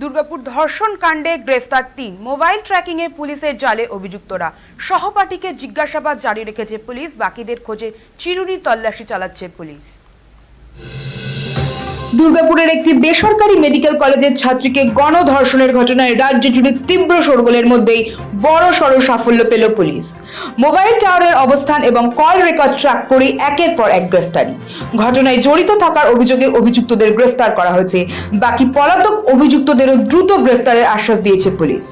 দুর্গাপুর ধর্ষণ কাণ্ডে গ্রেফতার তিন। মোবাইল ট্র্যাকিংয়ে পুলিশের জালে অভিযুক্তরা। সহপাঠীকে জিজ্ঞাসাবাদ জারি রেখেছে পুলিশ, বাকিদের খোঁজে চিরুনি তল্লাশি চালাচ্ছে পুলিশ। দুর্গাপুরের একটি বেসরকারি মেডিকেল কলেজের ছাত্রীকে গণধর্ষণের ঘটনায় রাজ্য জুড়ে তীব্র শোরগোলের মধ্যেই বড় সড় সাফল্য পেল পুলিশ। মোবাইল টাওয়ারের অবস্থান এবং কল রেকর্ড ট্র্যাক করে একের পর এক গ্রেফতারি। ঘটনায় জড়িত থাকার অভিযোগে অভিযুক্তদের গ্রেফতার করা হয়েছে। বাকি পলাতক অভিযুক্তদেরও দ্রুত গ্রেফতারের আশ্বাস দিয়েছে police.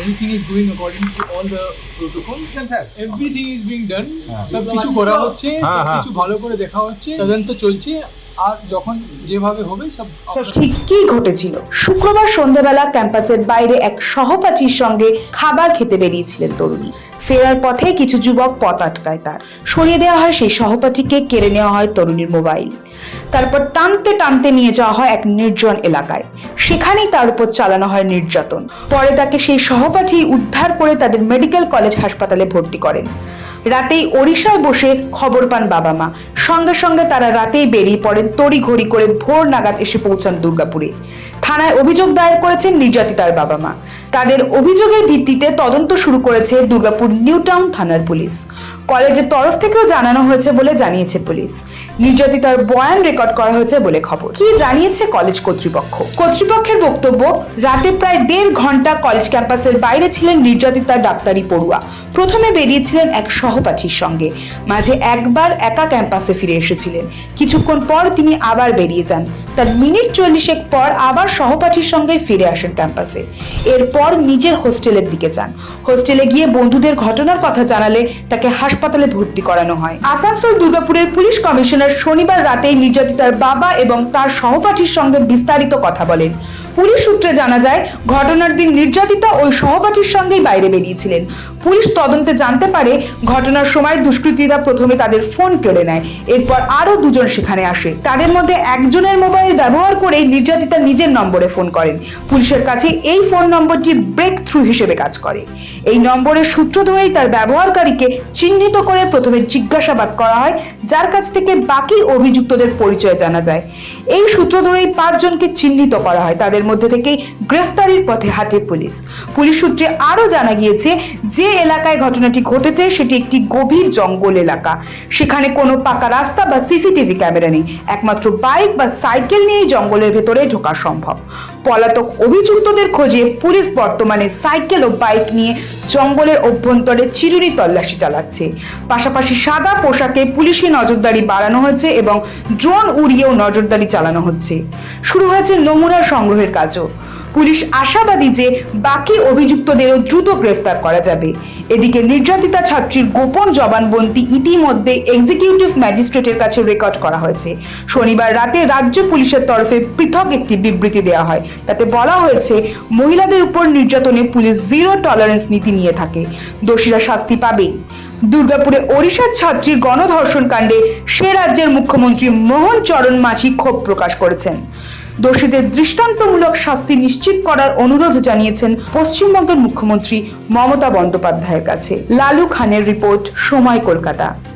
Everything is going according to all the protocols. Everything is being done. সব কিছু করা হচ্ছে সব কিছু ভালো করে দেখা হচ্ছে তদন্ত চলছে আর যখন যেভাবে হবে সব ঠিক কি ঘটেছিল। শুক্রবার সন্ধ্যাবেলা ক্যাম্পাসের বাইরে এক সহপাঠীর সঙ্গে খাবার খেতে বেরিয়েছিলেন তরুণী। ফেরার পথে কিছু যুবক পথ আটকায় তার। সরিয়ে দেওয়া হয় সেই সহপাঠীকে, কেড়ে নেওয়া হয় তরুণীর মোবাইল। তারপর টানতে টানতে নিয়ে যাওয়া হয় এক নির্জন এলাকায়। সেখানেই তার উপর চালানো হয় নির্যাতন। পরে তাকে সেই সহপাঠী উদ্ধার করে তাদের মেডিকেল কলেজ হাসপাতালে ভর্তি করেন। রাতেই ওড়িশায় বসে খবর পান বাবা মা। সঙ্গে সঙ্গে তারা রাতেই বেরিয়ে পড়েন তড়িঘড়ি করে ভোর নাগাদ এসে পৌঁছান দুর্গাপুরে। থানায় অভিযোগ দায়ের করেছেন নির্যাতিতার বাবা মা। তাদের অভিযোগের ভিত্তিতে তদন্ত শুরু করেছে দুর্গাপুর নিউ টাউন থানার পুলিশ। কলেজের তরফ থেকেও জানানো হয়েছে বলে জানিয়েছে পুলিশ। নির্যাতিতার বয়ান রেকর্ড করা হয়েছে বলে খবর। কি জানিয়েছে কলেজ কর্তৃপক্ষ? কর্তৃপক্ষের বক্তব্য, রাতে প্রায় দেড় ঘণ্টা কলেজ ক্যাম্পাসের বাইরে ছিলেন নির্যাতিতা ডাক্তারি পড়ুয়া। প্রথমে বেরিয়েছিলেন এক সহপাঠীর সঙ্গে। মাঝে একবার একা ক্যাম্পাসে ফিরে এসেছিলেন। কিছুক্ষণ পর তিনি আবার বেরিয়ে যান। তার মিনিট চল্লিশেক পর আবার সহপাঠীর সঙ্গে ফিরে আসেন ক্যাম্পাসে। এরপর নিজের হোস্টেলের দিকে যান। হোস্টেলে গিয়ে বন্ধুদের ঘটনার কথা জানালে তাকে হাসপাতালে ভর্তি করানো হয়। আসানসোল দুর্গাপুরের পুলিশ কমিশনার শনিবার রাতেই নির্যাতিতার বাবা এবং তার সহপাঠীর সঙ্গে বিস্তারিত কথা বলেন। পুলিশ সূত্রে জানা যায়, ঘটনার দিন নির্যাতিতা ওই সহপাঠীর সঙ্গেই বাইরে বেরিয়েছিলেন। পুলিশ তদন্তে জানতে পারে, ঘটনার সময় দুষ্কৃতীরা প্রথমে তাদের ফোন কেড়ে নেয়, এরপর আরও দুজন সেখানে আসে। তাদের মধ্যে একজনের মোবাইল ব্যবহার করে নির্যাতিতা নিজের নম্বরে ফোন করেন। পুলিশের কাছে এই ফোন নম্বরটি ব্রেক থ্রু হিসেবে কাজ করে। এই নম্বরের সূত্র ধরেই তার ব্যবহারকারীকে চিহ্নিত করে প্রথমে জিজ্ঞাসাবাদ করা হয়, যার কাছ থেকে বাকি অভিযুক্তদের পরিচয় জানা যায়। এই সূত্র ধরেই পাঁচজনকে চিহ্নিত করা হয় তাদের মধ্যে থেকেই গ্রেফতারির পথে হাঁটে পুলিশ। পুলিশ সূত্রে আরও জানা গিয়েছে, যে এলাকায় ঘটনাটি ঘটেছে সেটি একটি গভীর জঙ্গল এলাকা। সেখানে কোনো পাকা রাস্তা বা সিসিটিভি ক্যামেরা নেই। একমাত্র বাইক বা সাইকেল নিয়েই জঙ্গলের ভেতরে ঢোকা সম্ভব। পলাতক অভিযুক্তদের খোঁজে পুলিশ বর্তমানে সাইকেল ও বাইক নিয়ে জঙ্গলের অভ্যন্তরে চিরুনি তল্লাশি চালাচ্ছে। পাশাপাশি সাদা পোশাকে পুলিশি নজরদারি বাড়ানো হয়েছে এবং ড্রোন উড়িয়েও নজরদারি চালানো হচ্ছে। শুরু হয়েছে নমুনা সংগ্রহের কাজও। পুলিশ আশাবাদী যে বাকি অভিযুক্তদেরও দ্রুত গ্রেফতার করা যাবে। এদিকে নির্যাতিতা ছাত্রীর গোপন জবানবন্দি ইতিমধ্যে এক্সিকিউটিভ ম্যাজিস্ট্রেটের কাছে রেকর্ড করা হয়েছে। শনিবার রাতে রাজ্য পুলিশের তরফে পৃথক একটি বিবৃতি দেওয়া হয়। তাতে বলা হয়েছে, মহিলাদের উপর নির্যাতনে পুলিশ জিরো টলারেন্স নীতি নিয়ে থাকে। দোষীরা শাস্তি পাবেই দুর্গাপুরে ওড়িশার ছাত্রীর গণধর্ষণ কাণ্ডে সে রাজ্যের মুখ্যমন্ত্রী মোহন চরণ মাঝি ক্ষোভ প্রকাশ করেছেন। দোষীদের দৃষ্টান্তমূলক শাস্তি নিশ্চিত করার অনুরোধ জানিয়েছেন পশ্চিমবঙ্গের মুখ্যমন্ত্রী মমতা বন্দ্যোপাধ্যায়ের কাছে। লালু খানের রিপোর্ট, সময় কলকাতা।